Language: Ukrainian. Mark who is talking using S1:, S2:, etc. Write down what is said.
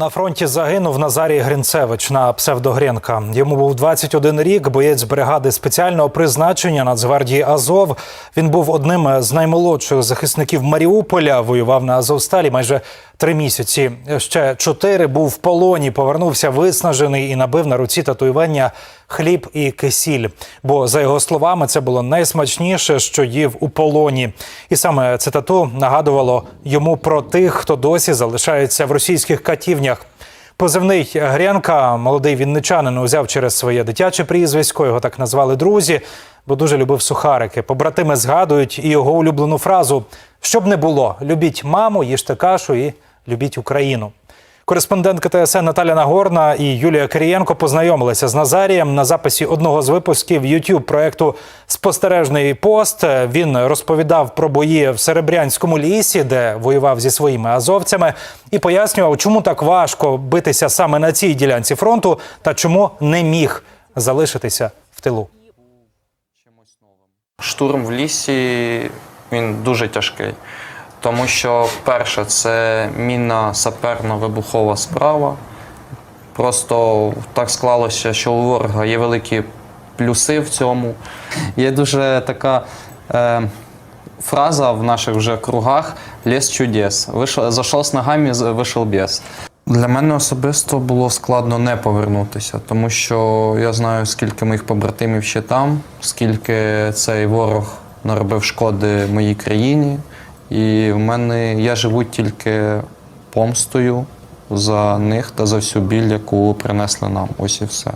S1: На фронті загинув Назарій Гринцевич на псевдогренка. Йому був 21 рік, боєць бригади спеціального призначення Нацгвардії Азов. Він був одним з наймолодших захисників Маріуполя. Воював на Азовсталі майже три місяці. Ще чотири був в полоні. Повернувся виснажений і набив на руці татуювання хліб і кисіль. Бо за його словами, це було найсмачніше, що їв у полоні. І саме це тату нагадувало йому про тих, хто досі залишається в російських катівнях. Позивний Грянка, молодий вінничанин, узяв через своє дитяче прізвисько. Його так назвали друзі, бо дуже любив сухарики. Побратими згадують і його улюблену фразу: щоб не було, любіть маму, їжте кашу і любіть Україну. Кореспондентка ТСН Наталя Нагорна і Юлія Кирієнко познайомилися з Назарієм на записі одного з випусків youtube проекту Спостережний пост. Він розповідав про бої в Серебрянському лісі, де воював зі своїми азовцями, і пояснював, чому так важко битися саме на цій ділянці фронту та чому не міг залишитися в тилу.
S2: Штурм в лісі він дуже тяжкий, тому що перше це мінна саперно-вибухова справа. Просто так склалося, що у ворога є великі плюси в цьому. Є дуже така е, фраза в наших вже кругах ліс чудес. Вийшов, зайшов з ногами, вийшов без. Для мене особисто було складно не повернутися, тому що я знаю, скільки моїх побратимів ще там, скільки цей ворог наробив шкоди моїй країні. І в мене я живу тільки помстою за них та за всю біль, яку принесли нам. Ось і все.